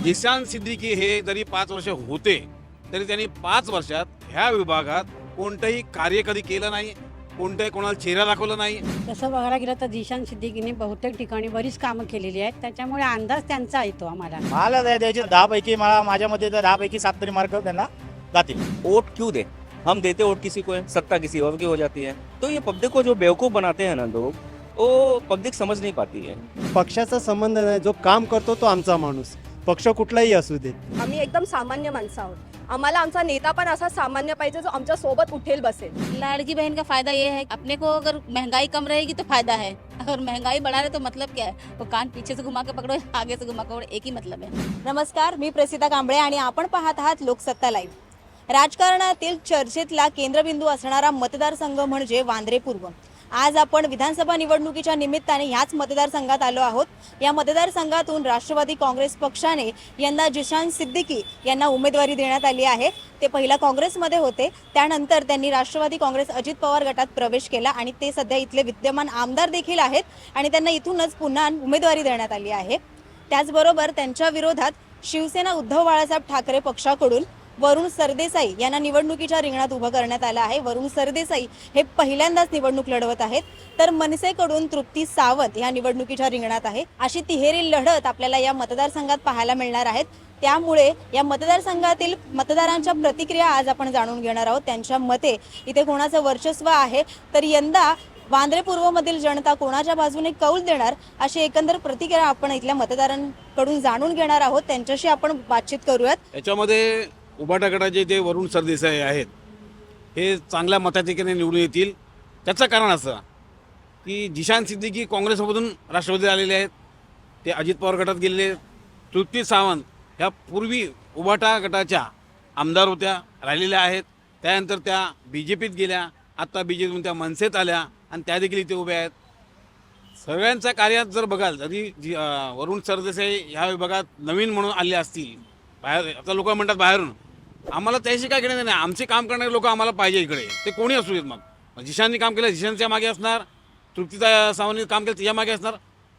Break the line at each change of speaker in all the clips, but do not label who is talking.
जिशान सिद्दीकी हे जरी पाच वर्ष होते तरी त्यांनी पाच वर्षात ह्या विभागात कोणतंही कार्य कधी केलं नाही कोणत्याही कोणाला चेहरा दाखवला नाही.
तसं बघायला गेलं तर जिशान सिद्दीकीने बहुतेक ठिकाणी बरीच कामं केलेली आहेत. त्याच्यामुळे अंदाज त्यांचा येतो आम्हाला.
मला द्या- द्यायचे दहा पैकी मला माझ्या मते तर दहा पैकी सात तरी मार्क त्यांना जातील.
वोट क्यों दे? हम देते वोट किसी को है सत्ता किसी और की हो जाती है। तो ये पब्लिक को जो बेवकूफ़ बनाते हैं ना लोग वो पब्लिक समझ नहीं पाती है।
पक्षाचा संबंध नाही जो काम करतो तो आमचा माणूस. पक्ष कुठलाही असू दे
आम्ही एकदम सामान्य माणसं आहोत. आम्हाला आमचा नेता पण असा सामान्य पाहिजे जो आमच्यासोबत उठेल बसेल.
लाड़की बहन का फायदा ये है? अपने को अगर महंगाई कम रहेगी तो फायदा है. और महंगाई बढ़ा रहे तो मतलब क्या है? वो कान पीछे से घुमा के पकड़ो आगे से घुमा के पकड़ो एक ही मतलब है.
नमस्कार मी प्रसिद्धा कांबळे आणि आपण पाहत आहात लोकसत्ता लाईव्ह. राजकारणातील चर्चेतला केंद्रबिंदू असणारा मतदारसंघ म्हणजे वांद्रे पूर्व. आज आपण विधानसभा निवडणुकीच्या निमित्ताने ह्याच मतदारसंघात आलो आहोत. या मतदारसंघातून राष्ट्रवादी काँग्रेस पक्षाने यंदा जिशान सिद्दीकी यांना उमेदवारी देण्यात आली आहे. ते पहिला काँग्रेसमध्ये होते. त्यानंतर त्यांनी राष्ट्रवादी काँग्रेस अजित पवार गटात प्रवेश केला आणि ते सध्या इथले विद्यमान आमदार देखील आहेत आणि त्यांना इथूनच पुन्हा उमेदवारी देण्यात आली आहे. त्याचबरोबर त्यांच्या विरोधात शिवसेना उद्धव बाळासाहेब ठाकरे पक्षाकडून वरुण सरदेसाई यांना निवडणुकीच्या रिंगणात उभं करण्यात आलं आहे. वरुण सरदेसाई हे पहिल्यांदाच निवडणूक लढवत आहेत. तर मनसेकडून तृप्ती सावंत या निवडणुकीच्या रिंगणात आहे. अशी तिहेरी लढत आपल्याला या मतदारसंघात पाहायला मिळणार आहेत. त्यामुळे या मतदारसंघातील मतदारांच्या प्रतिक्रिया आज आपण जाणून घेणार आहोत. त्यांच्या मते इथे कोणाचं वर्चस्व आहे? तर यंदा वांद्रे पूर्वमधील जनता कोणाच्या बाजूने कौल देणार? अशी एकंदर प्रतिक्रिया आपण इथल्या मतदारांकडून जाणून घेणार आहोत. त्यांच्याशी आपण बातचीत करूयात.
याच्यामध्ये उभाटा गटाचे जे वरुण सरदेसाई आहेत हे चांगल्या मताधिक्याने निवडून येतील. त्याचं कारण असं की जिशान सिद्दीकी काँग्रेसमधून राष्ट्रवादी आलेले आहेत. ते अजित पवार गटात गेलेले तृप्ती सावंत ह्या पूर्वी उभाटा गटाच्या आमदार होत्या राहिलेल्या आहेत. त्यानंतर त्या बी जे पीत गेल्या आत्ता बी जे पीतून त्या मनसेत आल्या आणि त्या देखील इथे उभ्या आहेत. सगळ्यांच्या कार्यात जर बघाल तरी जी वरुण सरदेसाई ह्या विभागात नवीन म्हणून आले असतील बाहेर आता लोक म्हणतात बाहेरून. आम्हाला त्याशी काय घेणं नाही. आमचे काम करणारे लोक आम्हाला पाहिजे इकडे. ते कोणी असू देत मग? जिशांनी काम केलं जिशांच्या मागे असणार. तृप्तीता सावंतने काम केलं तिच्यामागे असणार.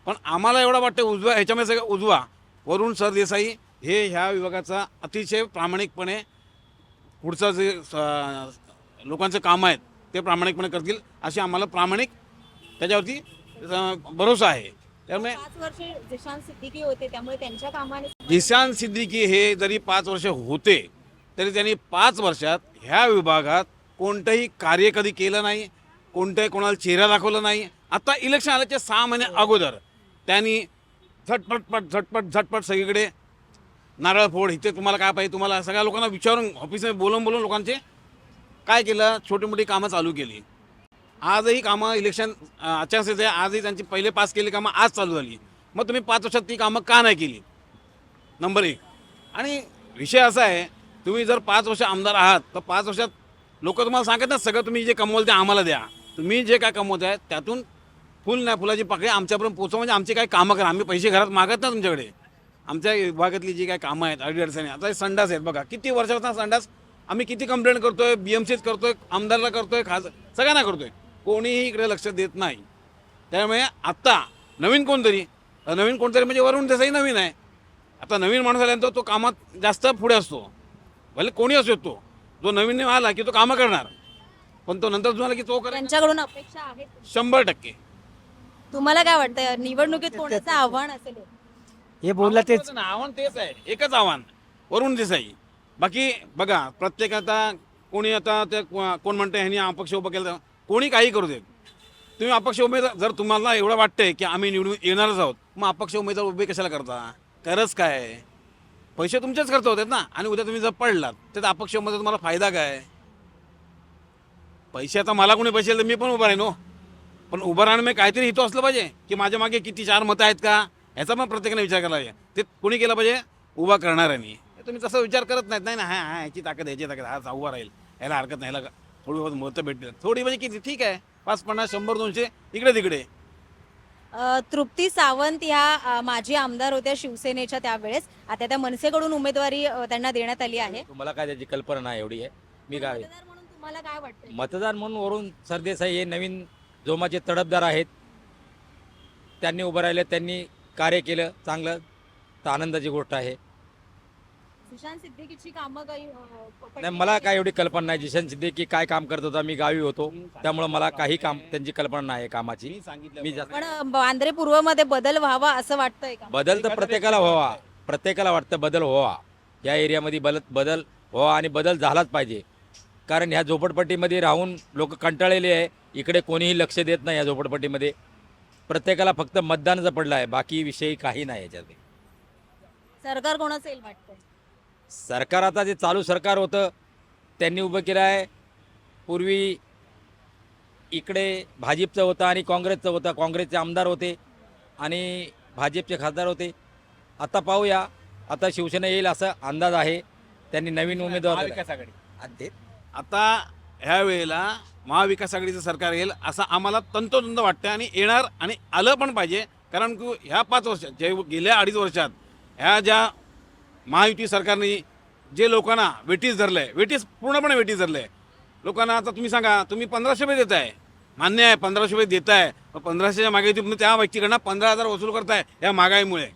पण आम्हाला एवढं वाटतं उजवा ह्याच्यामध्ये सगळं उजवा. वरुण सरदेसाई हे ह्या विभागाचा अतिशय प्रामाणिकपणे पुढचं जे स- लोकांचं काम आहेत ते प्रामाणिकपणे करतील अशी आम्हाला प्रामाणिक त्याच्यावरती भरोसा आहे. त्यामुळे
पाच वर्षे जिशान सिद्दीकी होते त्यामुळे त्यांच्या कामाने
जिशान सिद्दीकी हे जरी पाच वर्ष होते तरी त्यांनी पाच वर्षात ह्या विभागात कोणतंही कार्य कधी केलं नाही कोणत्याही कोणाला चेहरा दाखवला नाही. आता इलेक्शन आल्याच्या सहा महिने अगोदर त्यांनी झटपटपट झटपट झटपट सगळीकडे नारळ फोड इथे तुम्हाला काय पाहिजे तुम्हाला सगळ्या लोकांना विचारून ऑफिसमध्ये बोलून बोलून लोकांचे काय केलं छोटी मोठी कामं चालू केली. आजही कामं इलेक्शन अं, आचारसंहिता आहे, आजही त्यांची पहिले पास केली कामं आज चालू झाली. मग तुम्ही पाच वर्षात ती कामं का नाही केली? नंबर एक. आणि विषय असा आहे तुम्ही जर पाच वर्ष आमदार आहात तर पाच वर्षात लोक तुम्हाला सांगत ना सगळं तुम्ही जे कमवाल ते आम्हाला द्या. तुम्ही जे काय कमवत आहे त्यातून फुल नाही फुलाची पाकळी आमच्यापर्यंत पोचवा म्हणजे आमचे काय कामं करा. आम्ही पैसे घरात मागत ना तुमच्याकडे. आमच्या विभागातली जी काय कामं आहेत अडीअडचणी आता हे संडास आहेत बघा. किती वर्षापासून संडास? आम्ही किती कंप्लेंट करतोय बी एम सीत करतोय आमदारला करतोय खास सगळ्यांना करतोय. कोणीही इकडे लक्ष देत नाही. त्यामुळे आत्ता नवीन कोणतरी नवीन कोणतरी म्हणजे वरुण देसाई नवीन आहे. आता नवीन माणूस आल्यानंतर तो कामात जास्त पुढे असतो. भले कोणी असो तो जो नवीन आला की तो कामं करणार. पण तो नंतर जो आला की तो करेल
त्यांच्याकडून अपेक्षा आहेत
शंभर टक्के.
तुम्हाला काय वाटतं निवडणुकीत कोणाचं आव्हान असेल?
हे बोलला तेच.
आव्हान आव्हान तेच आहे. एकच आव्हान वरुण देसाई. बाकी बघा प्रत्येक आता कोणी आता ते को- कोण म्हणतं ह्यांनी अपक्ष उभं केलं कोणी काही करू देत तुम्ही अपक्ष उमेदवार जर तुम्हाला एवढं वाटतंय की आम्ही निवडून येणारच आहोत मग अपक्ष उमेदवार उभे कशाला करता? करच काय? पैसे तुमचेच खर्च होतात ना. आणि उद्या तुम्ही जर पडलात तर अपक्ष उमेदवार तुम्हाला फायदा काय? पैसे आता मला कोणी पैसे तर मी पण उभा राहीन हो. पण उभं राहणं मी काहीतरी हितो असलं पाहिजे की माझ्या मागे किती चार मतं आहेत का? ह्याचा पण प्रत्येकाने विचार केला पाहिजे. ते कोणी केलं पाहिजे? उभा करणाऱ्यांनी. तुम्ही तसा विचार करत नाहीत. नाही ना हा हा ह्याची ताकद ह्याची ताकद हा उभा राहील. ह्याला हरकत नाही. ह्याला थोडी बहुत मतं भेटतील थोडी म्हणजे किती? ठीक आहे. पाच पन्नास शंभर दोनशे इकडे तिकडे.
अ, तृप्ती सावंत ह्या अ, माजी आमदार होत्या शिवसेनेच्या त्यावेळेस. आता त्या मनसेकडून उमेदवारी अ, त्यांना देण्यात आली आहे.
तुम्हाला काय त्याची कल्पना नाही एवढी आहे? मी काय
मतदार म्हणून तुम्हाला काय वाटतं
मतदार म्हणून वरून सरदेसाई हे नवीन जोमाचे तडफदार आहेत. त्यांनी उभं राहिले त्यांनी कार्य केलं चांगलं तर आनंदाची गोष्ट आहे.
सुशांत सिद्दीकीची कामं काही अं,
नाही मला? काय एवढी कल्पना नाही. जिशन सिद्दीकी काय काम करत होता मी गावी होतो. त्यामुळे मला काही काम त्यांची कल्पना नाही कामाची. मी जास्त
पण अं, वांद्रे पूर्वमध्ये बदल व्हावा असं वाटतंय का?
बदल तर प्रत्येकाला व्हावा. प्रत्येकाला वाटतं बदल व्हावा. या एरियामध्ये बदल बदल व्हावा आणि बदल झालाच पाहिजे. कारण ह्या झोपडपट्टीमध्ये राहून लोक कंटाळलेले आहे. इकडे कोणीही लक्ष देत नाही या झोपडपट्टीमध्ये. प्रत्येकाला फक्त मतदानाचं पडलं आहे. बाकी विषयी काही नाही याच्यात.
सरकार कोणाचं येईल वाटतंय?
सरकार आता जे चालू सरकार होतं त्यांनी उभं केलं आहे. पूर्वी इकडे भाजपचं होतं आणि काँग्रेसचं होतं. काँग्रेसचे आमदार होते आणि भाजपचे खासदार होते. आता पाहूया. आता शिवसेना येईल असा अंदाज आहे. त्यांनी नवीन उमेदवार.
महाविकास आघाडी. आता ह्या वेळेला महाविकास आघाडीचं सरकार येईल असं आम्हाला तंतोतंत वाटतं आणि येणार आणि आलं पण पाहिजे. कारण की ह्या पाच वर्षात जे गेल्या अडीच वर्षात ह्या ज्या महायुती सरकारने जे लोकांना वेटीस धरलं आहे वेटीस पूर्णपणे वेटीस धरलं आहे लोकांना आता तुम्ही सांगा तुम्ही पंधराशे रुपये देताय. मान्य आहे पंधराशे रुपये देताय पण पंधराशेच्या मागे तुम्ही त्या व्यक्तीकडनं पंधरा हजार वसूल करताय या महागाईमुळे.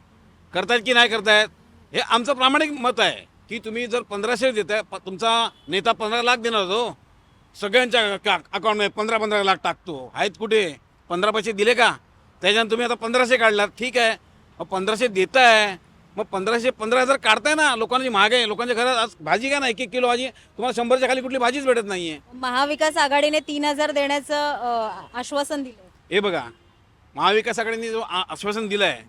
करतायत की नाही करतायत हे आमचं प्रामाणिक मत आहे की तुम्ही जर पंधराशे देताय प- तुमचा नेता पंधरा लाख देणार होतो सगळ्यांच्या अकाउंटमध्ये पंधरा पंधरा लाख टाकतो. आहेत कुठे? पंधरा पैसे दिले का? त्याच्यानं तुम्ही आता पंधराशे काढलात. ठीक आहे. पंधराशे देताय मग पंधराशे पंधरा हजार काढताय ना लोकांची महाग आहे. लोकांच्या घरात आज भाजी का ना एक एक किलो भाजी तुम्हाला शंभरच्या खाली कुठली भाजीच भेटत नाहीये.
महाविकास आघाडीने तीन हजार देण्याचं अं, आश्वासन दिलं
हे बघा महाविकास आघाडीने जो आ- आश्वासन दिलं आहे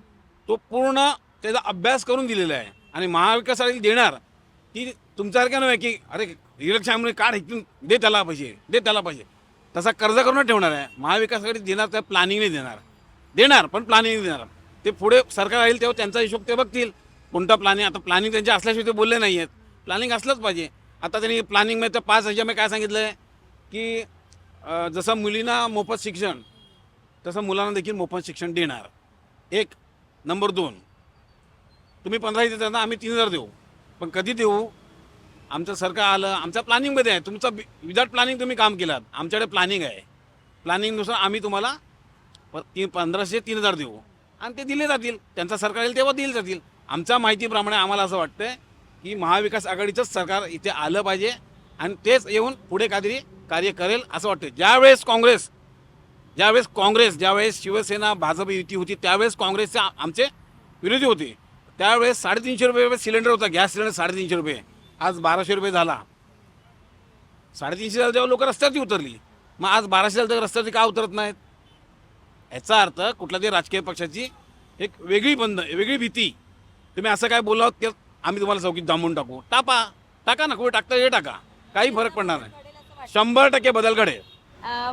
तो पूर्ण त्याचा अभ्यास करून दिलेला आहे. आणि महाविकास आघाडी देणार ती तुमच्यासारख्या नव्हे की अरे इलेक्शनमुळे काढ इथून दे त्याला पैसे दे त्याला पैसे. तसा कर्ज करून ठेवणार आहे. महाविकास आघाडी देणार त्या प्लॅनिंगने देणार. देणार पण प्लॅनिंग देणार. ते पुढे सरकार राहील तेव्हा त्यांचा हिशोब ते बघतील. कोणता प्लॅनिंग आता प्लॅनिंग त्यांच्या असल्याशिवाय ते बोलले नाही आहेत प्लॅनिंग असलंच पाहिजे. आता त्यांनी प्लॅनिंगमध्ये तर पाच ह्याच्यामध्ये काय सांगितलं आहे की जसं मुलींना मोफत शिक्षण तसं मुलांना देखील मोफत शिक्षण देणार. एक. नंबर दोन. तुम्ही पंधरा देता आम्ही तीन हजार देऊ. पण कधी देऊ? आमचं सरकार आलं. आमच्या प्लॅनिंगमध्ये आहे. तुमचं विदाउट प्लॅनिंग तुम्ही काम केलात. आमच्याकडे प्लॅनिंग आहे. प्लॅनिंगनुसार आम्ही तुम्हाला प- तीन पंधराशे तीन हजार देऊ. आणि ते दिले जातील. त्यांचा सरकार येईल तेव्हा दिले जातील. आमच्या माहितीप्रमाणे आम्हाला असं वाटतं की महाविकास आघाडीचंच सरकार इथे आलं पाहिजे आणि तेच येऊन पुढे काहीतरी कार्य करेल असं वाटतं ज्यावेळेस काँग्रेस ज्यावेळेस काँग्रेस ज्यावेळेस शिवसेना भाजप युती होती त्यावेळेस काँग्रेसचे आमचे विरोधी होते. त्यावेळेस साडेतीनशे रुपये सिलेंडर होता गॅस सिलेंडर साडेतीनशे रुपये. आज बाराशे रुपये झाला. साडेतीनशे झाला तेव्हा लोक रस्त्यावरती उतरली. मग आज बाराशे झालं तर रस्त्यावरती का उतरत नाहीत? याचा अर्थ कुठल्या तरी राजकीय पक्षाची एक वेगळी बंद वेगळी भीती. तुम्ही असं काय बोलावं ते आम्ही तुम्हाला चौकीत दांबून टाकू. टापा. टाका ना कुठे टाकता हे टाका. काही फरक पडणार नाही. शंभर टक्के बदल घडेल.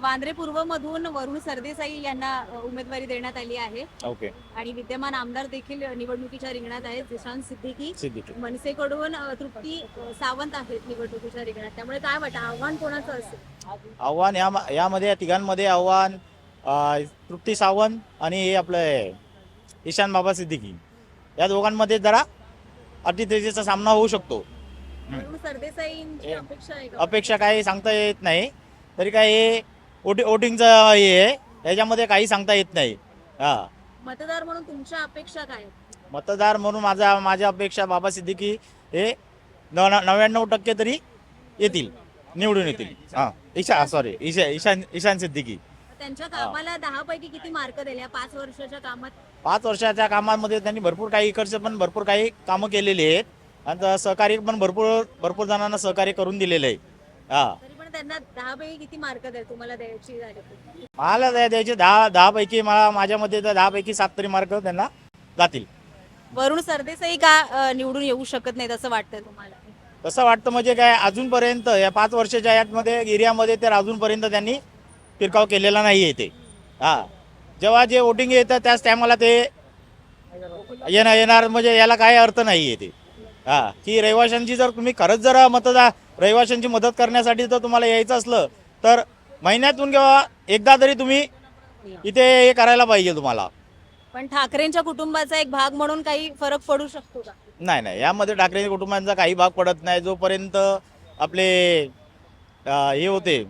वांद्रे पूर्व मधून वरुण सरदेसाई यांना उमेदवारी देण्यात आली आहे.
ओके.
आणि विद्यमान आमदार देखील निवडणुकीच्या रिंगणात आहेत जिशांत सिद्दीकी.
सिद्दीकी.
मनसेकडून तृप्ती सावंत आहेत निवडणुकीच्या रिंगणात. त्यामुळे काय वाटतं आव्हान कोणाचं असेल?
आव्हान या यामध्ये या तिघांमध्ये आव्हान तृप्ती सावंत आणि हे आपलं ईशान बाबा सिद्दीकी. या दोघांमध्ये जरा अतिथेचा सामना होऊ शकतो.
सरदेसाईंची अपेक्षा आहे का?
अपेक्षा काही सांगता येत नाही. तरी काय हे वोटी वोटिंगचं हे आहे याच्यामध्ये काही सांगता येत नाही. हा.
मतदार म्हणून तुमच्या अपेक्षा काय आहेत?
मतदार म्हणून माझा माझ्या अपेक्षा बाबा सिद्दीकी हे न नव्याण्णव टक्के तरी येतील निवडून येतील. हां. ईशा सॉरी ईशा ईशान ईशान सिद्दीकी.
त्यांच्या कामाला दहा पैकी किती मार्क दिले पाच वर्षाच्या कामात?
पाच वर्षाच्या कामामध्ये त्यांनी भरपूर काही इकडचे पण भरपूर काही कामं केलेली आहेत. आणि सहकार्य पण भरपूर भरपूर जणांना सहकार्य करून दिलेलं आहे. हा.
तरी पण त्यांना दहा पैकी किती मार्क द्याल तुम्हाला द्यायची झाली? तर?
मला द्या- द्यायचे दहा दहा पैकी मला माझ्या मते तर दहा पैकी सात तरी मार्क त्यांना जातील.
वरुण सरदेसाई का अं, निवडून येऊ शकत नाहीत असं वाटतंय तुम्हाला?
तसं वाटतं म्हणजे काय अजूनपर्यंत या पाच वर्षाच्या यातमध्ये एरियामध्ये तर अजूनपर्यंत त्यांनी फिरकाव केलेला नाही आहे ते हा. जेव्हा जे वोटिंग येतं त्याच टायमाला ते येणार येणार म्हणजे याला काय अर्थ नाही आहे ते. हा. की रहिवाशांची जर तुम्ही खरंच जर मतदार रहिवाशांची मदत करण्यासाठी जर तुम्हाला यायचं असलं तर महिन्यातून किंवा एकदा तरी तुम्ही इथे हे करायला पाहिजे तुम्हाला.
पण ठाकरेंच्या कुटुंबाचा एक भाग म्हणून काही फरक पडू शकतो का?
नाही नाही. यामध्ये ठाकरे कुटुंबांचा काही भाग पडत नाही. जोपर्यंत आपले अं, हे होते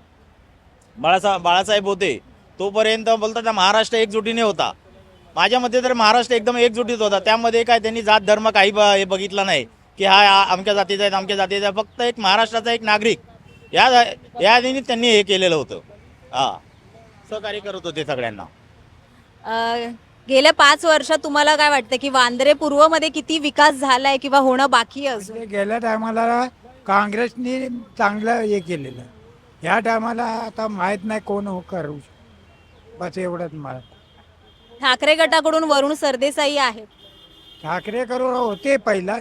बाळासा बाळासाहेब होते. तोपर्यंत बोलतात ना महाराष्ट्र एकजुटीने होता. माझ्या मते तर महाराष्ट्र एकदम एकजुटीत होता. त्यामध्ये काय त्यांनी जात धर्म काही ब- हे बघितलं नाही. की हा हा अमक्या जातीचा आहे अमक्या जातीचा आहे. फक्त एक महाराष्ट्राचा एक नागरिक. या या त्यांनी हे केलेलं होतं. हा. सहकार्य करत होते सगळ्यांना.
अ, गेल्या पाच वर्षात तुम्हाला काय वाटतं की वांद्रे पूर्वमध्ये किती विकास झालाय किंवा होणं बाकी अजून?
गेल्या टायमाला काँग्रेसनी चांगलं हे केलेलं. ह्या टायमाला आता माहीत नाही कोण हो करू शकतो. बस एवढंच मला.
ठाकरे गटाकडून वरुण सरदेसाई आहेत
ठाकरे करू होते पहिला.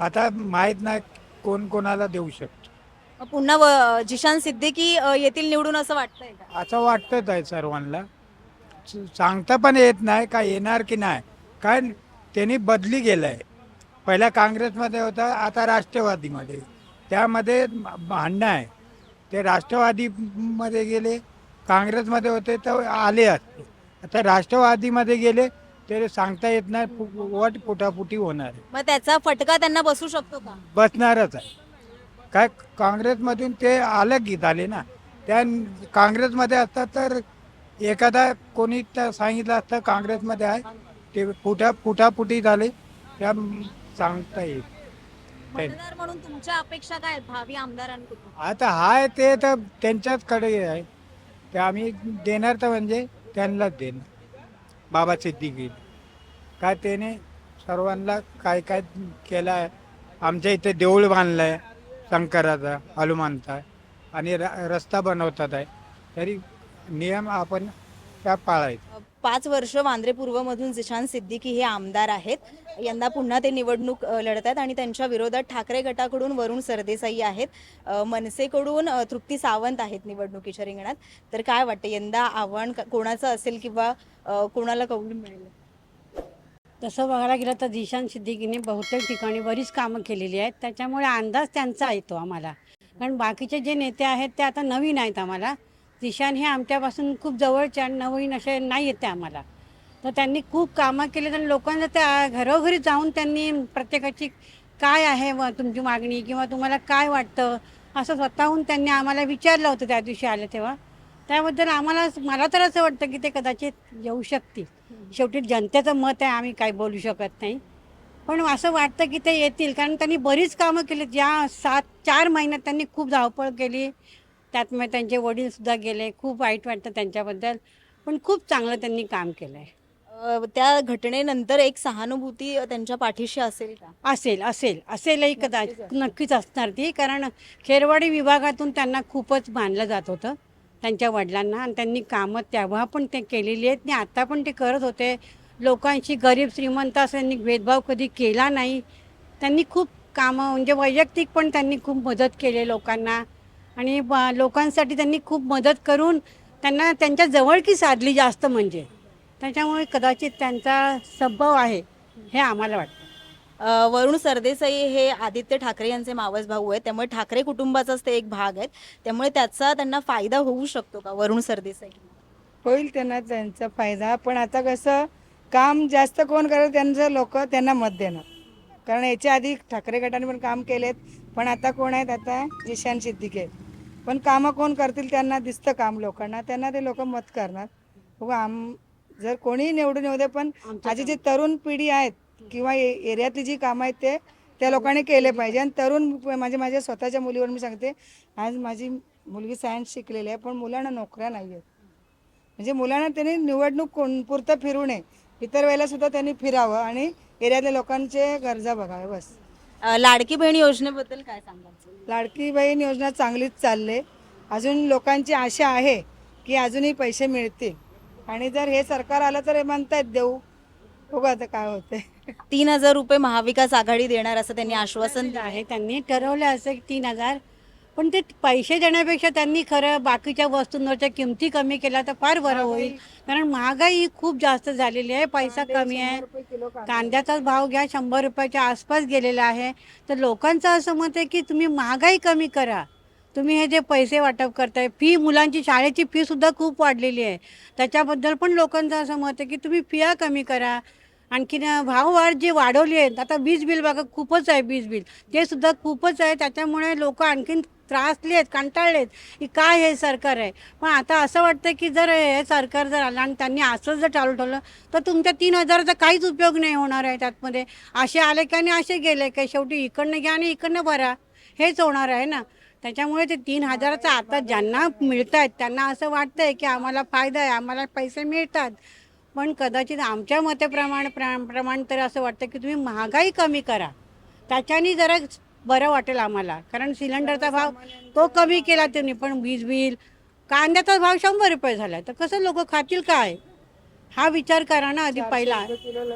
आता माहीत नाही कोण कोणाला देऊ शकतो.
मग पुन्हा व- जिशान सिद्दीकी अ, येतील निवडून असं वाटतंय का?
असं वाटतंच आहे सर्वांना. स- सांगता पण येत नाही का येणार की नाही. काय त्यांनी बदली केलं आहे पहिला काँग्रेसमध्ये होता आता राष्ट्रवादीमध्ये. त्यामध्ये भांडणं आहे. ते राष्ट्रवादीमध्ये गेले काँग्रेसमध्ये होते तर आले असते. आता राष्ट्रवादीमध्ये गेले ते सांगता येत नाही फु- वट फुटाफुटी होणार आहे.
मग त्याचा फटका त्यांना बसू शकतो का?
बसणारच आहे. काय काँग्रेसमधून ते अलग झाले ना? त्या काँग्रेसमध्ये असतात तर एखादा कोणी त्या सांगितलं असतं काँग्रेसमध्ये आहे ते फुटा फुटाफुटी झाले त्या सांगता येईल
मतदार म्हणून तुमच्या अपेक्षा काय आहेत भावी आमदारांकडून?
आता हाय ते तर त्यांच्याचकडे आहे. ते आम्ही देणार तर म्हणजे त्यांनाच देणार. बाबा सिद्दीकी काय त्याने सर्वांना काय काय केलं आहे आमच्या इथे देऊळ बांधलं आहे शंकराचा हनुमानचा. आणि र रस्ता बनवतात आहे. तरी नियम आपण त्या पाळायचा
पाच वर्ष वांद्रे पूर्वमधून जिशान सिद्दीकी हे आमदार आहेत. यंदा पुन्हा ते निवडणूक लढत आहेत आणि त्यांच्या विरोधात ठाकरे गटाकडून वरुण सरदेसाई आहेत. मनसेकडून तृप्ती सावंत आहेत निवडणुकीच्या रिंगणात. तर काय वाटतं यंदा आव्हान कोणाचं असेल किंवा कोणाला कौल मिळेल?
तसं बघायला गेलं तर दिशांत सिद्दीकीने बहुतेक ठिकाणी बरीच कामं केलेली आहेत. त्याच्यामुळे अंदाज त्यांचा येतो आम्हाला. कारण बाकीचे जे नेते आहेत ते आता नवीन आहेत आम्हाला. दिशान हे आमच्यापासून खूप जवळचे आणि नवीन असे नाही येते आम्हाला. तर त्यांनी खूप कामं केली तर लोकांना त्या घरोघरी जाऊन त्यांनी प्रत्येकाची काय आहे व तुमची मागणी किंवा तुम्हाला काय वाटतं असं स्वतःहून त्यांनी आम्हाला विचारलं होतं त्या दिवशी आले तेव्हा. त्याबद्दल आम्हाला मला तर असं वाटतं की ते कदाचित येऊ शकतील. शेवटी जनतेचं मत आहे आम्ही काही बोलू शकत नाही. पण असं वाटतं की ते येतील कारण त्यांनी बरीच कामं केली ज्या सात चार महिन्यात त्यांनी खूप धावपळ केली. त्यात मग त्यांचे वडीलसुद्धा गेले. खूप वाईट वाटतं त्यांच्याबद्दल. पण खूप चांगलं त्यांनी काम केलं आहे
अ, त्या घटनेनंतर एक सहानुभूती त्यांच्या पाठीशी असेल का?
असेल असेल. असेलही कदाचित. नक्कीच असणार ती. कारण खेरवाडी विभागातून त्यांना खूपच मानलं जात होतं. त्यांच्या वडिलांना. आणि त्यांनी कामं तेव्हा पण ते केलेली आहेत. आणि आता पण ते करत होते. लोकांशी गरीब श्रीमंत असं त्यांनी भेदभाव कधी केला नाही. त्यांनी खूप कामं म्हणजे वैयक्तिक पण त्यांनी खूप मदत केली लोकांना. आणि ब- लोकांसाठी त्यांनी खूप मदत करून त्यांना त्यांच्या जवळकी साधली जास्त म्हणजे. त्याच्यामुळे कदाचित त्यांचा संभव आहे हे आम्हाला वाटतं.
अ, वरुण सरदेसाई हे आदित्य ठाकरे यांचे मावस भाऊ आहेत. त्यामुळे ठाकरे कुटुंबाचाच ते एक भाग आहेत. त्यामुळे त्याचा त्यांना फायदा होऊ शकतो का वरुण सरदेसाई?
होईल त्यांना त्यांचा फायदा. पण आता कसं काम जास्त कोण करत त्यांचं लोक त्यांना मत देणार. कारण याच्या आधी ठाकरे गटाने पण काम केलेत. पण आता कोण आहेत? आता जिशान सिद्दीकी आहेत. पण कामं कोण करतील त्यांना दिसतं काम लोकांना. त्यांना ते लोक मत करणार. बघू आम जर कोणीही निवडून येऊ दे पण आजी जी तरुण पिढी आहेत किंवा ए- एरियातली जी कामं आहेत ते त्या लोकांनी केले पाहिजे. आणि तरुण म्हणजे माझ्या स्वतःच्या मुलीवर मी सांगते आज माझी मुलगी सायन्स शिकलेली आहे पण मुलांना नोकऱ्या नाही आहेत म्हणजे मुलांना त्यांनी निवडणूक कोण पुरतं फिरू नये. इतर वेळेला सुद्धा त्यांनी फिरावं आणि एरियातल्या लोकांचे गरजा बघाव्या बस.
अ, लाडकी बहीण योजनेबद्दल काय सांगाल?
लाडकी बहीण योजना चांगलीच चालले. अजून लोकांची आशा आहे की अजूनही पैसे मिळतील. आणि जर हे सरकार आलं तर हे म्हणतायत देऊ. बघू आता काय होते
तीन हजार रुपये महाविकास आघाडी देणार असं त्यांनी आश्वासन दिलं
आहे त्यांनी ठरवलं असं की तीन हजार पण ते पैसे देण्यापेक्षा त्यांनी खरं बाकीच्या वस्तूंवरच्या किमती कमी केल्या तर फार बरं होईल. कारण महागाई ही खूप जास्त झालेली आहे पैसा कमी आहे. कांद्याचाच भाव घ्या शंभर रुपयाच्या आसपास गेलेला आहे. तर लोकांचं असं मत आहे की तुम्ही महागाई कमी करा. तुम्ही हे जे पैसे वाटप करताय फी मुलांची शाळेची फी सुद्धा खूप वाढलेली आहे. त्याच्याबद्दल पण लोकांचं असं मत आहे की तुम्ही फिया कमी करा. आणखीन भाववाढ जी वाढवली आहेत आता वीज बिल बघा खूपच आहे वीज बिल. ते सुद्धा खूपच आहे. त्याच्यामुळे लोक आणखीन त्रासले आहेत कंटाळलेत की काय हे सरकार आहे? पण आता असं वाटतं की जर हे सरकार जर आलं आणि त्यांनी असंच जर चालू ठेवलं तर तुमच्या तीन हजाराचा काहीच उपयोग नाही होणार आहे त्यातमध्ये. असे आले का आणि असे गेले काय शेवटी इकडनं घ्या आणि इकडनं भरा. हेच होणार आहे ना? त्याच्यामुळे ते तीन हजाराचं आता ज्यांना मिळत आहेत त्यांना असं वाटतंय की आम्हाला फायदा आहे आम्हाला पैसे मिळतात. पण कदाचित आमच्या मतेप्रमाण प्रा प्रमाण तर असं वाटतं की तुम्ही महागाई कमी करा. त्याच्याने जरा बरं वाटेल आम्हाला. कारण सिलेंडरचा भाव तो कमी केला त्यांनी पण वीज बिल कांद्याचा भाव शंभर रुपये झाला तर कसं लोक खातील काय? हा विचार करा ना आधी पहिला.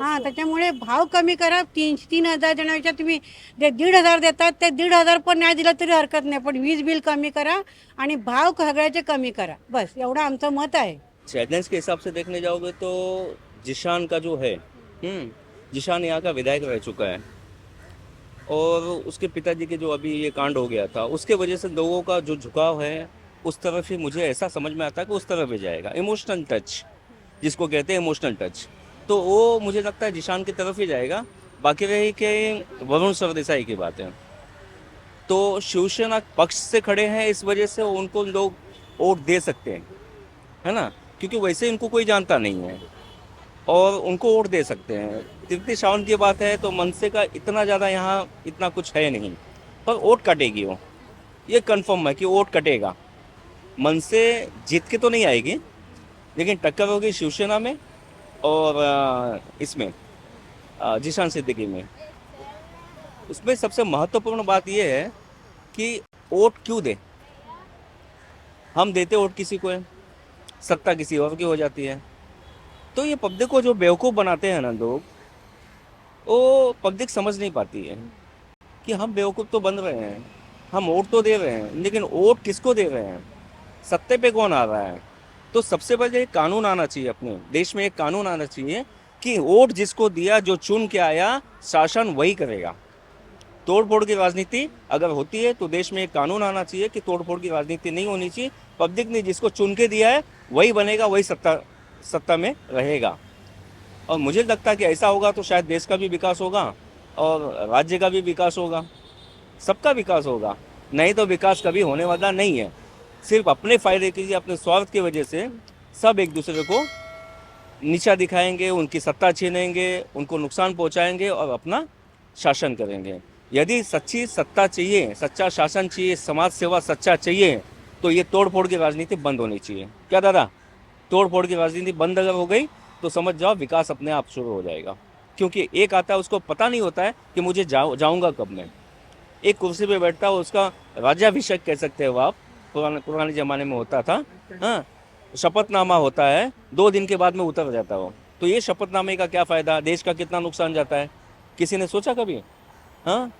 हां त्याच्यामुळे भाव कमी करा. तीन तीन हजार देण्यापेक्षा तुम्ही जे दीड हजार देतात ते दीड हजार पण नाही दिलं तरी हरकत नाही. पण वीज बिल कमी करा आणि भाव सगळ्याचे कमी करा. बस एवढं आमचं मत आहे.
चैलेंज के हिसाब से देखने जाओगे तो जिशान का जो है हम्म, जिशान यहाँ का विधायक रह चुका है। और उसके पिताजी के जो अभी ये कांड हो गया था, उसके वजह से लोगों का जो झुकाव है, उस तरफ़ ही मुझे ऐसा समझ में आता है कि उस तरफ़ ही जाएगा। इमोशनल टच जिसको कहते हैं इमोशनल टच तो वो मुझे लगता है जिशान की तरफ़ ही जाएगा। बाकी रही कि वरुण सरदेसाई की बात। है तो शिवसेना पक्ष से खड़े हैं, इस वजह से उनको लोग वोट दे सकते हैं, है ना? क्योंकि वैसे इनको कोई जानता नहीं है और उनको वोट दे सकते हैं। तृप्ति सावंत की बात है तो मनसे का इतना ज़्यादा यहाँ इतना कुछ है नहीं। पर वोट कटेगी वो। ये कंफर्म है कि वोट कटेगा। मनसे जीत के तो नहीं आएगी, लेकिन टक्कर होगी शिवसेना में और इसमें जिशान सिद्दीकी में। उसमें सबसे महत्वपूर्ण बात यह है कि वोट क्यों दे? हम देते वोट किसी को है, सत्ता किसी और की हो जाती है। तो ये पब्लिक को जो बेवकूफ़ बनाते हैं ना लोग वो पब्लिक समझ नहीं पाती है कि हम बेवकूफ़ तो बन रहे हैं, हम वोट तो दे रहे हैं, लेकिन वोट किसको दे रहे हैं? सत्ते पे कौन आ रहा है? तो सबसे पहले एक कानून आना चाहिए अपने, देश में एक कानून आना चाहिए कि वोट जिसको दिया, जो चुन के आया, शासन वही करेगा। तोड़ फोड़ की राजनीति अगर होती है तो देश में एक कानून आना चाहिए कि तोड़ फोड़ की राजनीति नहीं होनी चाहिए। पब्लिक ने जिसको चुन के दिया है, वही बनेगा, वही सत्ता सत्ता में रहेगा। और मुझे लगता है कि ऐसा होगा तो शायद देश का भी विकास होगा और राज्य का भी विकास होगा। सबका विकास होगा। नहीं तो विकास कभी होने वाला नहीं है। सिर्फ़ अपने फ़ायदे के लिए, अपने स्वार्थ की वजह से सब एक दूसरे को नीचा दिखाएँगे, उनकी सत्ता छीनेंगे, उनको नुकसान पहुंचाएँगे और अपना शासन करेंगे। यदि सच्ची सत्ता चाहिए, सच्चा शासन चाहिए, समाज सेवा सच्चा चाहिए तो ये तोड़ फोड़ की राजनीति बंद होनी चाहिए। क्या दादा? तोड़ फोड़ की राजनीति बंद अगर हो गई तो समझ जाओ, विकास अपने आप शुरू हो जाएगा। क्योंकि एक आता है, उसको पता नहीं होता है कि मुझे जाऊँ, जाऊँगा कब मैं। एक कुर्सी पे बैठता है, उसका राज्याभिषेक कह सकते हो आप, पुराने पुराने ज़माने में होता था हाँ शपथनामा होता है, दो दिन के बाद में उतर जाता हो। तो ये शपथनामे का क्या फ़ायदा? देश का कितना नुकसान जाता है? किसी ने सोचा कभी? हाँ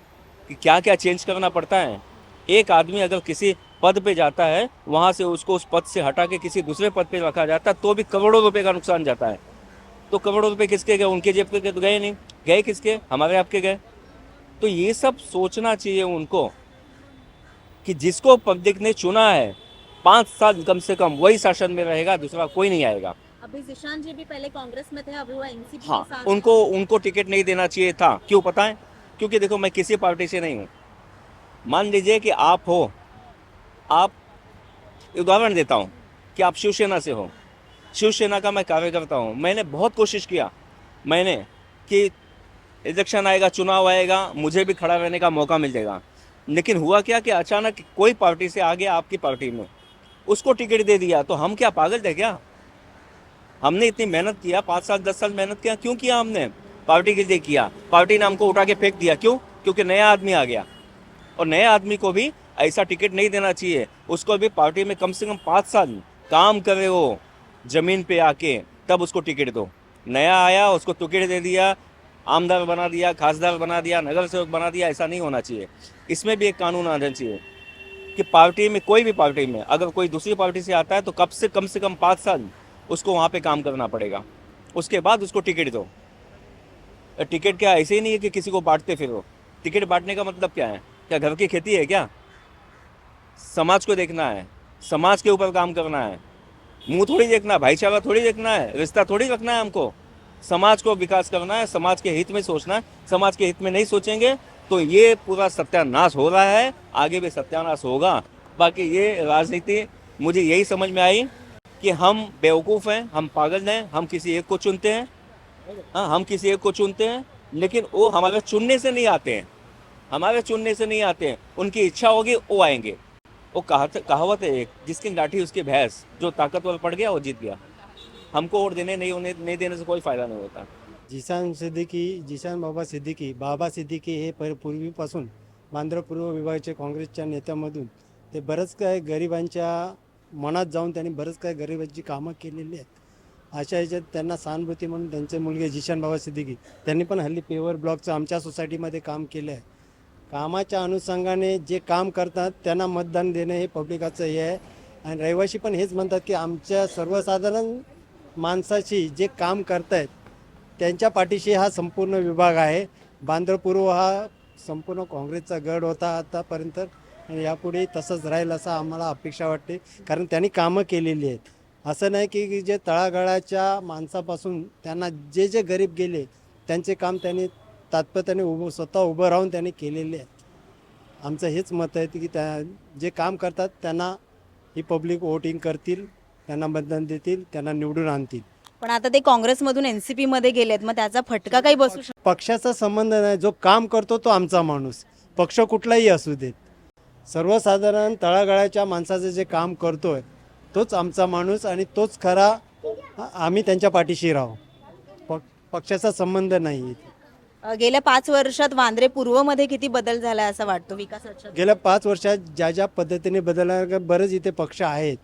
कि क्या क्या चेंज करना पड़ता है? एक आदमी अगर किसी पद पे जाता है, वहाँ से उसको उस पद से हटा के किसी दूसरे पद पे रखा जाता है तो भी करोड़ों रुपए का नुकसान जाता है। तो करोड़ों रुपए किसके गए? उनके जेब के तो गए नहीं। गए किसके? हमारे आपके गए। तो ये सब सोचना चाहिए उनको कि जिसको पब्लिक ने चुना है पाँच साल कम से कम वही शासन में रहेगा दूसरा कोई नहीं आएगा।
अभी जिशान जी भी पहले कांग्रेस में थे अभी वो एनसीपी
हाँ उनको उनको टिकट नहीं देना चाहिए था। क्यों पता है? क्योंकि देखो मैं किसी पार्टी से नहीं हूँ। मान लीजिए कि आप हो आप उदाहरण देता हूँ कि आप शिवसेना से हो। शिवसेना का मैं कार्यकर्ता हूँ। मैंने बहुत कोशिश किया। मैंने कि इलेक्शन आएगा, चुनाव आएगा, मुझे भी खड़ा रहने का मौका मिल जाएगा। लेकिन हुआ क्या कि अचानक कोई पार्टी से आ गया आपकी पार्टी में उसको टिकट दे दिया। तो हम क्या पागल थे क्या? हमने इतनी मेहनत किया, पाँच साल, दस साल मेहनत किया, क्यों किया हमने? पार्टी के लिए किया। पार्टी ने हमको उठा के फेंक दिया। क्यों? क्योंकि नया आदमी आ गया। और नए आदमी को भी ऐसा टिकट नहीं देना चाहिए। उसको भी पार्टी में कम से कम पाँच साल काम करे वो ज़मीन पे आके तब उसको टिकट दो। नया आया, उसको टिकट दे दिया, आमदार बना दिया, खासदार बना दिया, नगर सेवक बना दिया, ऐसा नहीं होना चाहिए। इसमें भी एक कानून आना चाहिए कि पार्टी में, कोई भी पार्टी में, अगर कोई दूसरी पार्टी से आता है तो कब से, कम से कम पाँच साल उसको वहाँ पे काम करना पड़ेगा। उसके बाद उसको टिकट दो। टिकट क्या, ऐसे ही नहीं है कि किसी को बांटते फिरो टिकट बांटने का मतलब क्या है? क्या घर की खेती है क्या? समाज को देखना है। समाज के ऊपर काम करना है। मुँह थोड़ी देखना, भाईचारा थोड़ी देखना है, रिश्ता थोड़ी रखना है हमको। समाज को विकास करना है, समाज के हित में सोचना है, समाज के हित में नहीं सोचेंगे तो ये पूरा सत्यानाश हो रहा है, आगे भी सत्यानाश होगा। बाकी ये राजनीति, मुझे यही समझ में आई कि हम बेवकूफ़ हैं, हम पागल हैं, हम किसी एक को चुनते हैं। हाँ हम किसी एक को चुनते हैं, लेकिन वो हमारे चुनने से नहीं आते हैं। हमारे चुनने से नहीं आते हैं। उनकी इच्छा होगी, वो आएँगे। वो कहावत कहावत है एक जिसकी लाठी उसकी भैंस जो ताकतवर पड़ गया वो जीत गया। हमको और देने नहीं होने नहीं देने से कोई फायदा नहीं होता।
जिशान सिद्दीकी जिशान बाबा सिद्दीकी बाबा सिद्दीकी हे पर पूर्वीपासून बांद्रा पूर्व विभागाचे काँग्रेसच्या नेत्यामधून ते बरंच काय गरिबांच्या मनात जाऊन त्यांनी बरंच काय गरिबांची कामं केलेली आहेत. अशा ह्याच्यात त्यांना सहानुभूती म्हणून त्यांचे मुलगे जिशान बाबा सिद्दीकी त्यांनी पण हल्ली पेवर ब्लॉकचं आमच्या सोसायटीमध्ये काम केलं आहे कामाच्या अनुषंगाने जे काम करतात त्यांना मतदान देणं हे पब्लिकाचं हे आहे. आणि रहिवासी पण हेच म्हणतात की आमच्या सर्वसाधारण माणसाशी जे काम करतायत त्यांच्या पाठीशी हा संपूर्ण विभाग आहे. बांद्रपूर्व हा संपूर्ण काँग्रेसचा गड होता आतापर्यंत. आणि यापुढे तसंच राहील असं आम्हाला अपेक्षा वाटते. कारण त्यांनी कामं केलेली आहेत. असं नाही की की जे तळागाळाच्या माणसापासून त्यांना जे जे गरीब गेले त्यांचे काम त्यांनी तात्पर्याने उभं स्वतः उभं राहून त्यांनी केलेले आहे आमचं हेच मत आहे की त्या जे काम करतात त्यांना ही पब्लिक वोटिंग करतील त्यांना मतदान देतील त्यांना निवडून आणतील.
पण आता ते काँग्रेसमधून एन सी पीमध्ये गेलेत मग त्याचा फटका काही बसू शकतो.
पक्षाचा संबंध नाही जो काम करतो तो आमचा माणूस. पक्ष कुठलाही असू देत. सर्वसाधारण तळागाळाच्या माणसाचं जे काम करतोय तोच आमचा माणूस आणि तोच खरा आम्ही त्यांच्या पाठीशी राहू. प पक्षाचा संबंध नाही आहे.
अ, गेल्या पाच वर्षात वांद्रे पूर्वमध्ये किती बदल झाला असं वाटतो? विकासाच्या
गेल्या पाच वर्षात ज्या ज्या पद्धतीने बदलणार बरेच इथे पक्ष आहेत.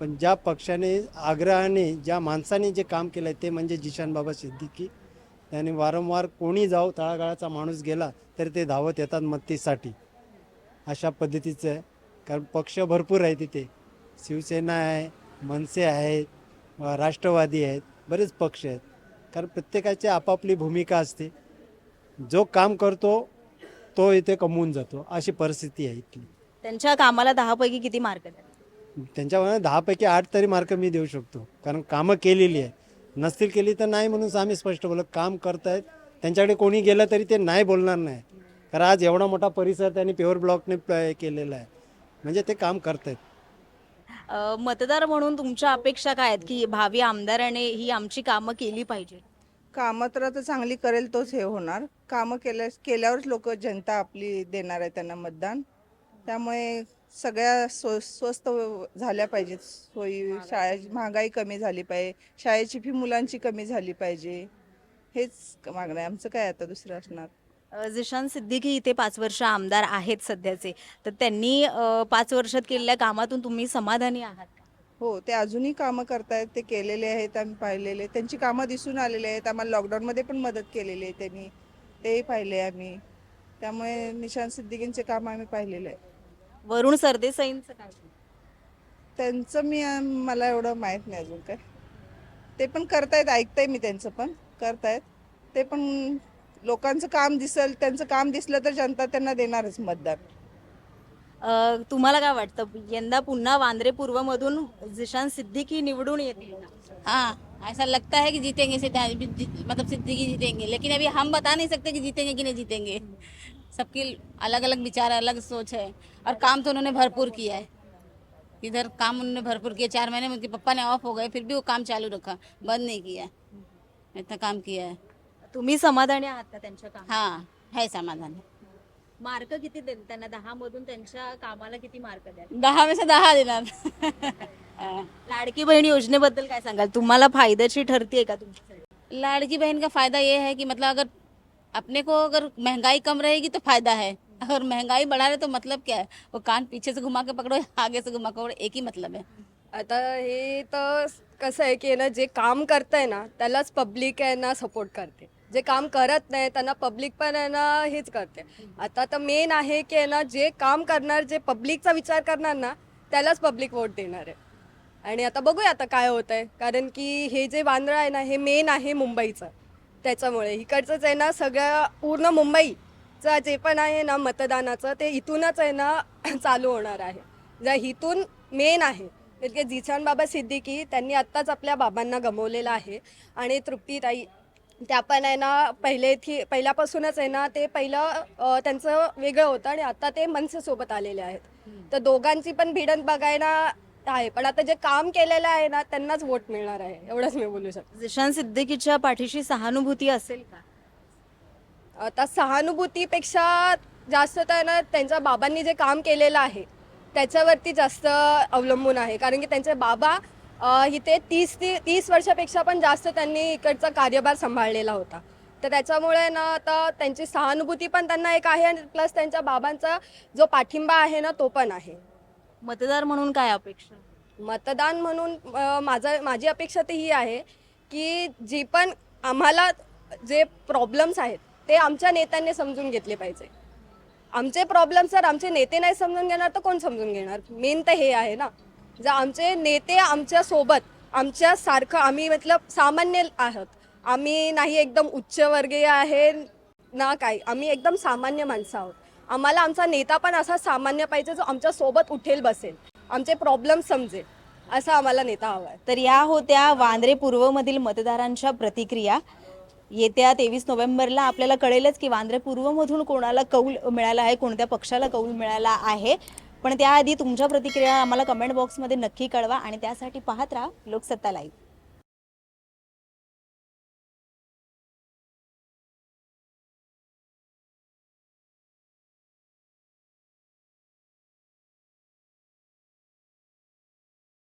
पण ज्या पक्षाने आग्रहाने ज्या माणसाने जे काम केलं आहे ते म्हणजे जिशान बाबा सिद्दीकी. त्याने वारंवार कोणी जाऊ तळागाळाचा माणूस गेला तरी ते धावत येतात मत्तीसाठी. अशा पद्धतीचं आहे. कारण पक्ष भरपूर आहे तिथे शिवसेना आहे मनसे आहेत राष्ट्रवादी आहेत बरेच पक्ष आहेत. कारण प्रत्येकाची आपापली भूमिका असते. जो काम करतो तो इथे कमवून जातो. अशी परिस्थिती आहे इथली.
त्यांच्या कामाला दहा पैकी किती मार्क
त्यांच्यामुळे दहापैकी आठ तरी मार्क मी देऊ शकतो. कारण कामं केलेली आहे नसतील केली तर नाही म्हणून आम्ही स्पष्ट बोललो काम करतायत. त्यांच्याकडे कोणी गेलं तरी ते नाही बोलणार नाही. कारण आज एवढा मोठा परिसर त्यांनी प्युअर ब्लॉकने केलेला आहे. म्हणजे ते काम करतायत.
मतदार म्हणून तुमच्या अपेक्षा काय आहेत? की भावी आमदाराने ही आमची कामं केली पाहिजे.
कामं तर आता चांगली करेल तोच हे होणार. कामं केल्या केल्यावरच लोक जनता आपली देणार आहे त्यांना मतदान. त्यामुळे सगळ्या स्व स्वस्त झाल्या पाहिजेत. सोयी शाळेची महागाई कमी झाली पाहिजे. शाळेची फी मुलांची कमी झाली पाहिजे. हेच मागणं आहे. आमचं काय आता दुसरं असणार?
जिशान सिद्दीकी इथे पाच वर्ष आमदार आहेत सध्याचे. तर त्यांनी पाच वर्षात केलेल्या कामातून तुम्ही समाधानी आहात?
हो ते अजूनही कामं करतायत ते केलेले आहेत आम्ही पाहिलेले. त्यांची कामं दिसून आलेली आहेत. आम्हाला लॉकडाऊनमध्ये पण मदत केलेली आहे त्यांनी. तेही पाहिले आम्ही. त्यामुळे निशांत सिद्दीकींचे काम आम्ही पाहिलेले आहे
वरुण सरदेसाईंचं काय?
त्यांचं मी मला एवढं माहीत नाही अजून काय. ते पण करतायत ऐकताय मी त्यांचं पण. करतायत. ते पण लोकांचं काम दिसल त्यांचं काम दिसलं तर जनता त्यांना देणारच मतदान.
तुम्हाला काय वाटतं? यंदा पुन्हा वांद्रे पूर्वमधून जिशान सिद्दीकी निवडून येतील?
हाँ ऐसा लगता है कि जीतेंगे जी- मतलब सिद्दीकी जीतेंगे लेकिन अभी हम बता नहीं सकते कि जीतेंगे कि नहीं जीतेंगे। सबकी अलग अलग विचार अलग सोच है और काम तो उन्होंने भरपूर किया है। इधर काम उन्होंने भरपूर किया चार महीने में उनके पप्पा ने ऑफ हो गए फिर भी वो काम चालू रखा बंद नहीं किया। इतना काम किया है।
तुम्ही समाधानी आहात का त्यांच्या काम
हाँ है समाधान।
मार्क किती देल त्यांना दहा मधून त्यांच्या कामाला किती मार्क द्याल?
दहा में से दहा देना हाँ.
लाडकी बहीण योजनेबद्दल काय सांगाल? तुम्हाला फायद्याची ठरतीये का तुमच्यासाठी?
लाड़की बहन का फायदा ये है कि मतलब अगर अपने को अगर महंगाई कम रहेगी तो फायदा है। अगर महंगाई बढ़ा रहे तो मतलब क्या है? वो कान पीछे से घुमा के पकड़ो आगे से घुमा के पकड़ो एक ही मतलब है।
आता हे तर कसं आहे की ना जे काम करतंय ना त्यालाच पब्लिक आहे ना सपोर्ट करते. जे काम करत नाही त्यांना पब्लिक पण आहे ना हेच करते. आता तर मेन आहे की आहे ना जे काम करणार जे पब्लिकचा विचार करणार ना त्यालाच पब्लिक वोट देणार आहे. आणि आता बघूया आता काय होत आहे कारण की हे जे वांद्रा आहे ना हे मेन आहे मुंबईचं. त्याच्यामुळे इकडचंच आहे ना सगळं पूर्ण मुंबईचं जे पण आहे ना मतदानाचं ते इथूनच आहे ना चालू होणार आहे. ज्या इथून मेन आहे. जिछान बाबा सिद्दीकी त्यांनी आत्ताच आपल्या बाबांना गमवलेलं आहे. आणि तृप्तीताई त्या पण आहे ना पहिले थी पहिल्यापासूनच आहे ना ते पहिलं त्यांचं वेगळं होतं आणि आता ते मनसेसोबत आलेले आहेत. तर दोघांची पण भिडंत बघायला आहे. पण आता जे काम केलेलं आहे ना त्यांनाच वोट मिळणार आहे. एवढंच मी बोलू शकते.
जिशान सिद्दीकीच्या पाठीशी सहानुभूती असेल का?
आता सहानुभूतीपेक्षा जास्त तर ना त्यांच्या बाबांनी जे काम केलेलं आहे त्याच्यावरती जास्त अवलंबून आहे. कारण की त्यांचे बाबा इथे तीस ती तीस वर्षापेक्षा पण जास्त त्यांनी इकडचा कार्यभार सांभाळलेला होता. तर त्याच्यामुळे ना आता त्यांची सहानुभूती पण त्यांना एक आहे आणि प्लस त्यांच्या बाबांचा जो पाठिंबा आहे ना तो पण आहे.
मतदार म्हणून काय अपेक्षा?
मतदान म्हणून माझा माझी अपेक्षा तर ही आहे की जी पण आम्हाला जे प्रॉब्लेम्स आहेत ते आमच्या नेत्यांनी समजून घेतले पाहिजे. आमचे प्रॉब्लेम जर आमचे नेते नाही समजून घेणार तर कोण समजून घेणार? मेन तर हे आहे ना. जर आमचे नेते आमच्यासोबत आमच्या सारखं आम्ही मतलब सामान्य आहोत. आम्ही नाही एकदम उच्चवर्गीय आहे ना काय आम्ही एकदम सामान्य माणसं आहोत. आम्हाला आमचा नेता पण असा सामान्य पाहिजे जो आमच्यासोबत उठेल बसेल. आमचे प्रॉब्लेम समजेल असा आम्हाला नेता हवा आहे.
तर या होत्या वांद्रे पूर्वमधील मतदारांच्या प्रतिक्रिया. येत्या तेवीस नोव्हेंबरला आपल्याला कळेलच की वांद्रे पूर्वमधून कोणाला कौल मिळाला आहे कोणत्या पक्षाला कौल मिळाला आहे. पण त्याआधी तुमच्या प्रतिक्रिया आम्हाला कमेंट बॉक्समध्ये नक्की कळवा आणि त्यासाठी पाहत राहा लोकसत्ता लाईव्ह